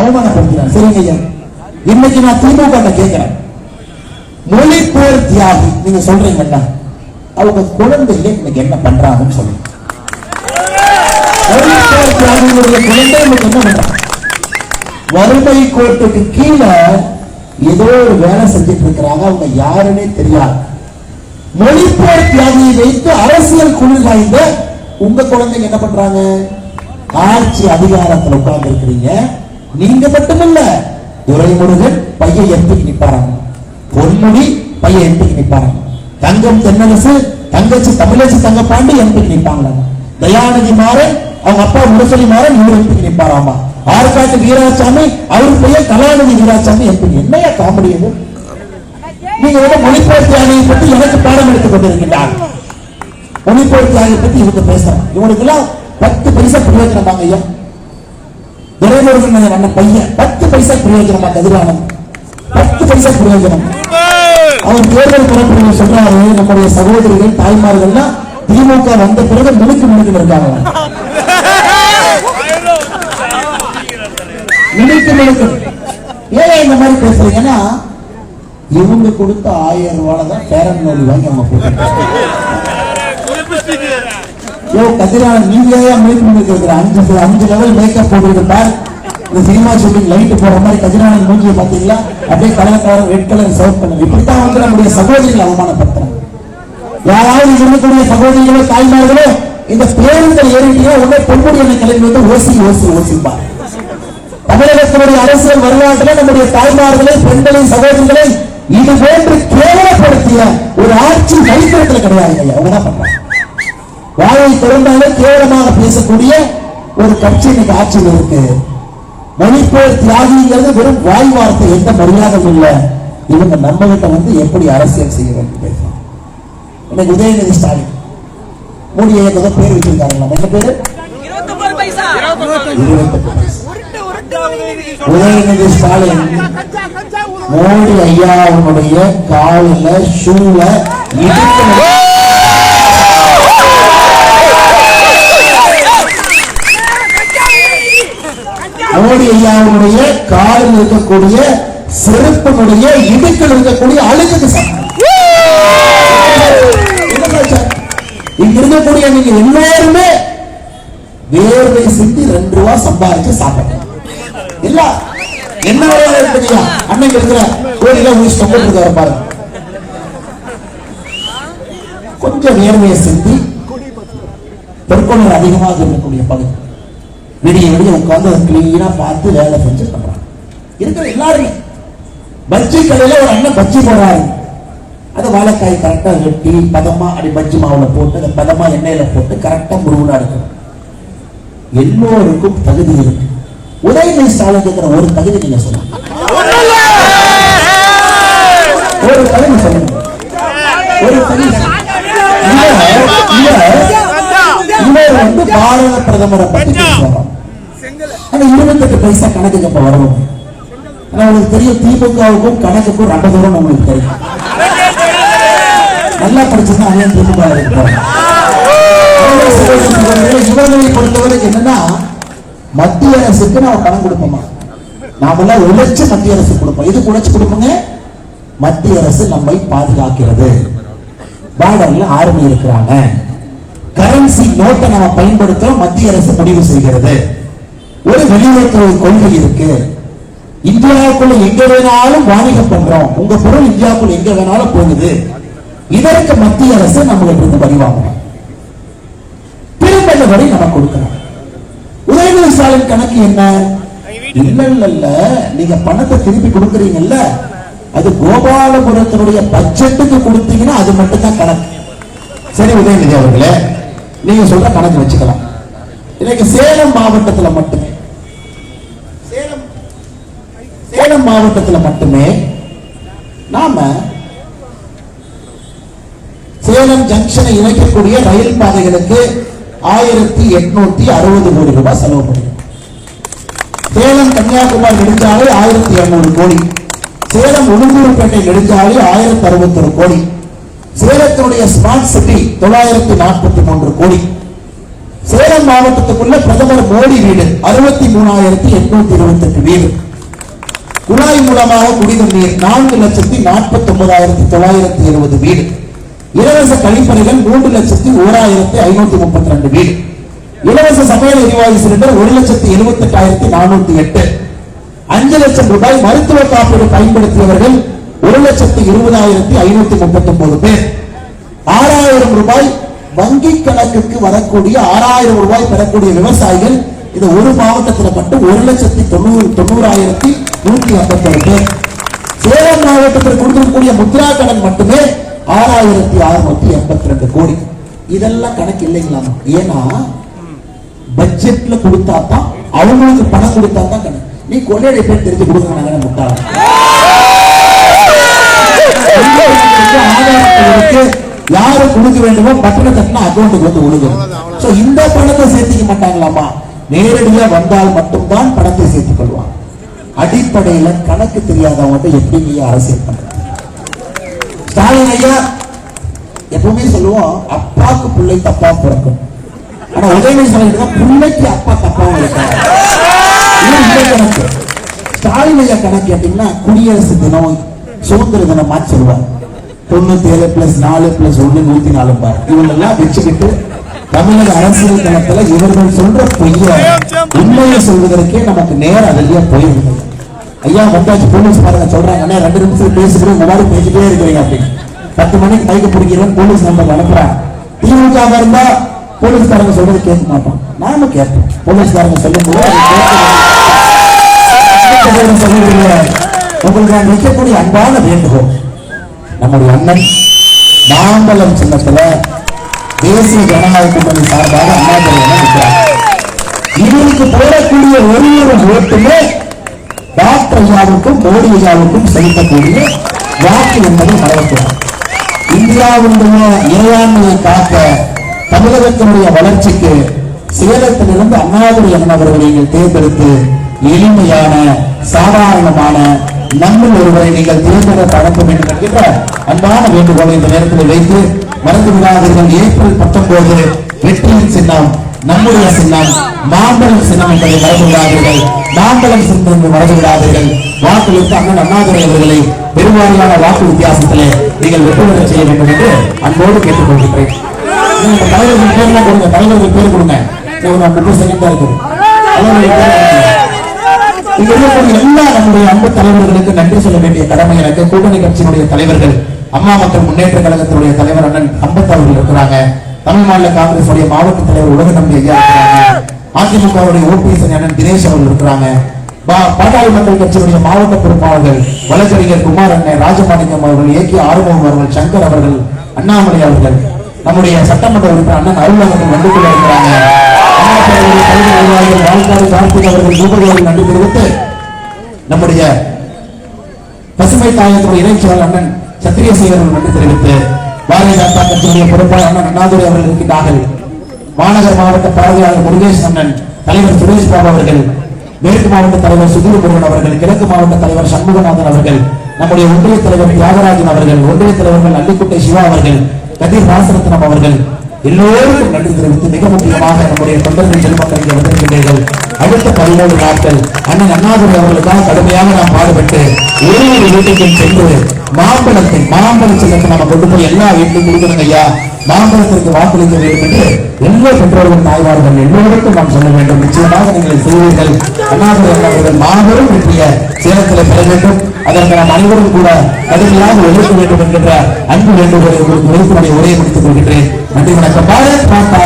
அவமானப்படுத்தினான் சரிங்க ஐயா. இன்னைக்கு நான் திமுக கேட்கிறேன். மொழி மொழிப்போர் தியாகி நீங்க சொல்றீங்கல்ல அவங்க குழந்தைங்க இன்னைக்கு என்ன பண்றாங்கன்னு சொல்லுங்க. குழந்தை இன்னைக்கு என்ன பண்றாங்க? வறுமை கோட்டுக்கு கீழே ஏதோ ஒரு வேலை செஞ்சுட்டு இருக்கிறாங்க அவங்க யாருன்னே தெரியாது. மொழிப்போர் தியாகியை வைத்து அரசியல் குளிர் காய்ந்த உங்க குழந்தைங்க என்ன பண்றாங்க? ஆட்சி அதிகாரத்தில் உட்கார்ந்து இருக்கிறீங்க நீங்க மட்டுமல்ல துரைமுருகன் பையன் எம்பிக்கு நிப்பாராங்க பொன்முடி பையன் எம்பிக்கு நிப்பாராங்க தங்கம் தென்னரசு தங்கச்சி தமிழச்சி தங்கப்பாண்டி எம்பிக்கு நிப்பாங்களா? தயாநிதி மாறன் அவங்க அப்பா முரசொலி மாறன் இவர் எம்பிக்கு நிப்பாராமா? ஆற்காட்டு வீராசாமி அவர் பெயர் கலாநிதி வீராசாமி எம்பிக்கு. என்னையா காமெடி இது? நீங்க ரொம்ப மொழிப்போர் தியாகியை பத்தி எனக்கு பாடம் எடுத்துக் கொண்டிருக்கின்றார். மொழிப்போர் தியாகியை பத்தி இவங்க பேசுறாங்க இவனுக்கு எல்லாம் பத்து பைசா பிரயோஜனமாங்க ஐயா. துரைமுருகன் அண்ணன் பையன். பத்து பைசா பிரயோஜனமா கதிரானன் பத்து பைசா பிரயோஜனம். அவர் தேர்தல் புறப்படுவது சொல்றாரு நம்முடைய சகோதரிகள் தாய்மார்கள்லாம் திமுக வந்த பிறகு முழுக்க முழுக்க இருக்காங்க. முழுக்க முழுக்க. ஏன் இந்த மாதிரி பேசுறீங்கன்னா இவங்க கொடுத்த ஆயிரம் ரூபாய் தான் பேரன் நோய் வாங்கி நம்ம போட்டு யோ கதிரான நீங்க மேக் பண்ணி அஞ்சு அஞ்சு லெவல் மேக்கப் போட்டுக்கிட்டு இந்த சினிமா ஷூட்டிங் லைட் போற மாதிரி கதிரான மூஞ்சியை பாத்தீங்களா அப்படியே colour colour red colour serve பண்ணுங்க இப்படித்தான் வந்து நம்முடைய சகோதரிகள் அவமானப்படுத்துறாங்க யாராவது இருக்கக்கூடிய சகோதரிகளோ தாய்மார்களோ இந்த பேருந்தில் ஏறிட்டியோ உடனே பொன்முடி என்ன கிளம்பி வந்து ஓசி ஓசி ஓசிப்பார். தமிழகத்தினுடைய அரசியல் வரலாற்றில் நம்முடைய தாய்மார்களை பெண்களை சகோதரிகளை இது போன்று கேவலப்படுத்திய ஒரு ஆட்சி சரித்திரத்தில் கிடையாது அவங்க என்ன பண்றாங்க? வாயை திறந்தாலே கேவலமாக பேசக்கூடிய ஒரு கட்சி இன்னைக்கு ஆட்சியில் இருக்கு. மணிப்போர் தியாகிங்கிறது வெறும் வாய் வார்த்தை எந்த மரியாதையும் இல்ல. இவங்க நம்ம கிட்ட வந்து எப்படி அரசியல் செய்ய வேண்டும் பேசுறாங்க. இன்னைக்கு உதயநிதி ஸ்டாலின். மோடி ஏதோ பேர் வச்சிருக்காங்க என்ன பேரு? உதயநிதி ஸ்டாலின் மோடி ஐயாவுடைய காலில் ஷூல இடுப்புல மோடி ஐயாவுடைய காலில் இருக்கக்கூடிய செருப்பினுடைய இடுக்கில் இருக்கக்கூடிய அழுக்குக்கு சமம். இங்க இருக்கக்கூடிய நீங்க எல்லாருமே வேர்வை சிந்தி ரெண்டு ரூபா சம்பாதிச்சு சாப்பிடணும். இல்ல? என்ன வேலை இருக்குதுயா? அன்னைக்கு இருக்கிற கோயில ஊசி சொல்லிட்டு பாருங்க. கொஞ்சம் வேர்வையை சிந்தி பெருக்கொள்ளர் அதிகமாக இருக்கக்கூடிய பகுதி. விடிய விடிய உட்கார்ந்து அதை கிளீனா பார்த்து வேலை செஞ்சு பண்றாங்க இருக்கிற எல்லாரும் பஜ்ஜி கடையில ஒரு அண்ணன் பஜ்ஜி போடுறாரு. அதை வாழைக்காய் கரெக்டா வெட்டி பதமா அப்படி பஜ்ஜி மாவுல போட்டு அதை பதமா எண்ணெயில போட்டு கரெக்டா முருகனா இருக்கும் எல்லோருக்கும் தகுதி இருக்கு. உதயநிதி ஸ்டாலின் ஒரு தகுதி நீங்க சொல்லுங்க. ஒரு தகுதி சொல்லுங்க. ஒரு தகுதி சொல்லுங்க. இவர் வந்து பாரத பிரதமரை பத்தி பேசுவாங்க ஆனா இருபத்தெட்டு பைசா கணக்குக்கு இப்ப வரணும் ஆனா உங்களுக்கு தெரியும் திமுகவுக்கும் கணக்குக்கும் ரொம்ப தூரம் உங்களுக்கு தெரியும். நல்லா படிச்சிருந்தா அண்ணன் திமுக இவர்களை பொறுத்தவரைக்கும் என்னன்னா மத்திய அரசுக்கு நாம பணம் கொடுப்போமா? நாமெல்லாம் உழைச்சு மத்திய அரசு கொடுப்போம். இது உழைச்சு கொடுப்போங்க? மத்திய அரசு நம்மை பாதுகாக்கிறது. பார்டர்ல ஆர்மி இருக்கிறாங்க. கரன்சி நோட்டை நாம பயன்படுத்துறோம் மத்திய அரசு முடிவு செய்கிறது. ஒரு வெளியுறவுத்துறை கொள்கை இருக்கு. இந்தியாவுக்குள்ள எங்க வேணாலும் வாணிகம் பண்றோம். உங்க பொருள் இந்தியாவுக்குள்ள எங்க வேணாலும் போகுது. இதற்கு மத்திய அரசு நம்மளுக்கு இருந்து வரி வாங்குறோம் திரும்ப இந்த வரி நம்ம கொடுக்கிறோம் உதயநிதி ஸ்டாலின் கணக்கு என்ன? இல்ல இல்ல இல்ல நீங்க பணத்தை திருப்பி கொடுக்குறீங்கல்ல. அது கோபாலபுரத்தினுடைய பட்ஜெட்டுக்கு கொடுத்தீங்கன்னா அது மட்டும் தான் கணக்கு. சரி உதயநிதி அவர்களே நீங்க சொல்ற கணக்கு வச்சுக்கலாம். இன்னைக்கு சேலம் மாவட்டத்துல மட்டுமே சேலம் சேலம் மாவட்டத்துல மட்டுமே நாம சேலம் ஜங்ஷனை இணைக்கக்கூடிய ரயில் பாதைகளுக்கு ஆயிரத்தி எட்நூத்தி அறுபது கோடி ரூபாய் செலவு பண்ணிருக்கோம். சேலம் கன்னியாகுமரி நெடுஞ்சாலை ஆயிரத்தி இருநூறு கோடி. சேலம் உளுந்தூர்பேட்டை நெடுஞ்சாலை ஆயிரத்தி அறுபத்தொரு கோடி. சேலத்தினுடைய ஸ்மார்ட் சிட்டி தொள்ளாயிரத்தி நாற்பத்தி மூன்று கோடி. சேலம் மாவட்டத்துக்குள்ள பிரதமர் மோடி வீடு அறுபத்தி மூணாயிரத்தி எட்நூத்தி இருபத்தி எட்டு வீடு. குழாய் மூலமாக குடிநீர் நீர் நான்கு லட்சத்தி நாற்பத்தி ஒன்பதாயிரத்தி தொள்ளாயிரத்தி எழுபது வீடு. இலவச கழிப்பறைகள் மூன்று லட்சத்தி ஓராயிரத்தி ஐநூத்தி முப்பத்தி ரெண்டு வீடு. இலவச சமையல் எரிவாயு சிலிண்டர் ஒரு லட்சத்தி எழுபத்தி எட்டாயிரத்தி நானூத்தி எட்டு. அஞ்சு லட்சம் ரூபாய் மருத்துவ காப்பீடு பயன்படுத்தியவர்கள் ஒரு லட்சத்தி இருபதாயிரத்தி ஐநூத்தி முப்பத்தி ஒன்பது பேர். ஆறாயிரம் ரூபாய் வங்கி கணக்குக்கு வரக்கூடிய ஆறாயிரம் ரூபாய் பெறக்கூடிய விவசாயிகள் இந்த ஒரு மாவட்டத்தில் மட்டும் ஒரு லட்சத்தி தொண்ணூறு தொண்ணூறாயிரத்தி நூற்றி ஐம்பத்தி பேர். சேலம் மாவட்டத்தில் கொடுத்திருக்கக்கூடிய முத்ரா கடன் மட்டுமே ஆறாயிரத்தி அறுநூத்தி எண்பத்தி ரெண்டு கோடி. இதெல்லாம் கணக்கு இல்லைங்களாமா? ஏன்னா பட்ஜெட்ல கொடுத்தா தான் அவங்களுக்கு பணம் கொடுத்தா தான் கணக்கு. நீ கொள்ளையடை பேர் தெரிஞ்சு கொடுங்க முட்டாள? யாரும் யாரு கொடுக்க வேண்டுமோ பட்டனை அக்கௌண்ட்டுக்கு வந்து விழுகும் சோ இந்த பணத்தை சேர்த்துக்க மாட்டாங்களாமா? நேரடியா வந்தால் மட்டும்தான் பணத்தை சேர்த்துக் கொள்வான். அடிப்படையில கணக்கு தெரியாதவங்க எப்படி அரசியல் பண்றது ஸ்டாலின் ஐயா எப்பவுமே சொல்லுவோம் அப்பாக்கு பிள்ளை தப்பா பிறக்கும். ஆனா உதயநிதி ஸ்டாலின் தான் பிள்ளைக்கு அப்பா தப்பா இருக்காரு இந்த கணக்கு. ஸ்டாலின் ஐயா கணக்கு கேட்டீங்கன்னா குடியரசு தினம் சுதந்திர தினம் சொல்லுவாங்க தொண்ணூத்தி ஏழு பிளஸ் நாலு பிளஸ் ஒண்ணு நூத்தி நாலு பார் இவங்க எல்லாம் வச்சுக்கிட்டு தமிழக அரசியல் களத்துல இவர்கள் சொல்ற பொய்ய உண்மையை சொல்வதற்கே நமக்கு நேரம் அதிலேயே போயிருது. ஐயா வந்தாச்சு போலீஸ் பாருங்க சொல்றாங்க ரெண்டு நிமிஷம் பேசுகிறேன் இந்த மாதிரி பேசிட்டே இருக்கிறீங்க அப்படின்னு. பத்து மணிக்கு கைக்கு பிடிக்கிறேன் போலீஸ் நம்பர் அனுப்புறாங்க திமுக இருந்தா போலீஸ்காரங்க சொல்றது கேட்க மாட்டோம் நாம கேட்போம். போலீஸ்காரங்க சொல்லும் போது அதை உங்களுக்கு நான் வைக்கக்கூடிய அன்பான வேண்டுகோள் நம்முடைய அண்ணன் மாம்பழம் சின்னத்துல தேசிய ஜனநாயக கூட்டணி சார்பாக அண்ணாதுரை அண்ணன் நிற்கிறார் இவருக்கு போடக்கூடிய ஒரு ஒரு ஓட்டுமே டாக்டர் ஐயாவுக்கும் மோடி ஐயாவுக்கும் செலுத்தக்கூடிய வாக்கு என்பதை மறக்கக்கூடாது இந்தியாவுடைய இறையாண்மையை காக்க தமிழகத்தினுடைய வளர்ச்சிக்கு சேலத்திலிருந்து அண்ணாதுரை அண்ணன் அவர்களை நீங்கள் தேர்ந்தெடுத்து எளிமையான சாதாரணமான நம்மில் ஒருவரை நீங்கள் தேர்ந்தெடுத்து அனுப்ப வேண்டும் என்கின்ற அன்பான வேண்டுகோளை இந்த நேரத்தில் வைத்து மறந்து விடாதீர்கள் ஏப்ரல் பத்தொன்பது வெற்றியின் சின்னம் நம்முடைய சின்னம் மாம்பழம் சின்னம் என்பதை மறந்து விடாதீர்கள் மாம்பழம் சின்னம் என்று மறந்து விடாதீர்கள் வாக்களித்து அண்ணன் அண்ணாதுரை அவர்களை பெருவாரியான வாக்கு வித்தியாசத்திலே நீங்கள் வெற்றி செய்ய வேண்டும் என்று அன்போடு கேட்டுக்கொள்கிறேன் தலைவர்கள் பேர்லாம் கொடுங்க. தலைவர்கள் பேர் கொடுங்க. ஒரு முப்பது செகண்ட் இருக்குது. இங்க இருக்கக்கூடிய எல்லா நம்முடைய அன்பு தலைவர்களுக்கு நன்றி சொல்ல வேண்டிய கடமை எனக்கு கூட்டணி கட்சியினுடைய தலைவர்கள் அம்மா மக்கள் முன்னேற்ற கழகத்தினுடைய தலைவர் அண்ணன் அவர்கள் இருக்கிறாங்க. தமிழ் மாநில காங்கிரஸ் உடைய மாவட்ட தலைவர் உலக நம்பி ஐயா இருக்கிறாங்க. அதிமுகவுடைய ஓபிஎஸ் அண்ணன் தினேஷ் அவர்கள் இருக்கிறாங்க. பாட்டாளி மக்கள் கட்சியுடைய மாவட்ட பொறுப்பாளர்கள் வழக்கறிஞர் குமார் அண்ணன் ராஜமாணிக்கம் அவர்கள் ஏ கே ஆறுமுகம் அவர்கள் சங்கர் அவர்கள் அண்ணாமலை அவர்கள். நம்முடைய சட்டமன்ற உறுப்பினர் அண்ணன் அருள்வாளர்கள் வந்து கொள்ள இருக்கிறாங்க. வாழ்க்காடு கார்த்திக் அவர்கள் பூபதி நன்றி தெரிவித்து நம்முடைய பசுமை தாயத்துடைய இணைச்சவர் அண்ணன் சத்திரியசேகர் நன்றி தெரிவித்து பாரதிய ஜனதா கட்சியுடைய பொறுப்பாளர் அண்ணன் அண்ணாதுரை அவர்கள் இருக்கின்றார்கள். மாநகர் மாவட்ட பார்வையாளர் முருகேஷ் அண்ணன் தலைவர் சுரேஷ் பாபு அவர்கள் மேற்கு மாவட்ட தலைவர் சுதீர் முருகன் அவர்கள் கிழக்கு மாவட்ட தலைவர் சண்முகநாதன் அவர்கள் நம்முடைய ஒன்றிய தலைவர் தியாகராஜன் அவர்கள் ஒன்றிய தலைவர்கள் அல்லிக்குட்டை சிவா அவர்கள் கதிர் ராசரத்னம் அவர்கள் எல்லோருக்கும் நன்றி தெரிவித்து மிக முக்கியமாக நம்முடைய தொண்டர்கள் பெருமக்கள் வந்திருக்கின்றீர்கள். அடுத்த பதினோரு நாட்கள் அண்ணன் அண்ணாதுரை அவர்களுக்காக கடுமையாக நாம் பாடுபட்டு ஒரு ஒரு வீட்டுக்கும் சென்று மாம்பழத்தை மாம்பழ சின்னத்தை நம்ம கொண்டு போய் எல்லா வீட்டிலும் கொடுக்கணும் ஐயா. மாம்பழத்திற்கு வாக்களிக்க வேண்டும் என்று எல்லா பெற்றோர்கள் தாய்வார்கள் எல்லோருக்கும் நாம் சொல்ல வேண்டும். நிச்சயமாக நீங்கள் செய்வீர்கள். அண்ணாதுரை அவர்கள் மாபெரும் வெற்றிய சேலத்தில் பெற வேண்டும். அதற்கு நாம் அனைவரும் கூட கடுமையாக உழைக்க வேண்டும் என்கின்ற அன்பு வேண்டுகோளை உங்களுக்கு உழைப்பினுடைய உரையை முடித்துக் கொள்கின்றேன். நன்றி வணக்கம். பாரத் மாதா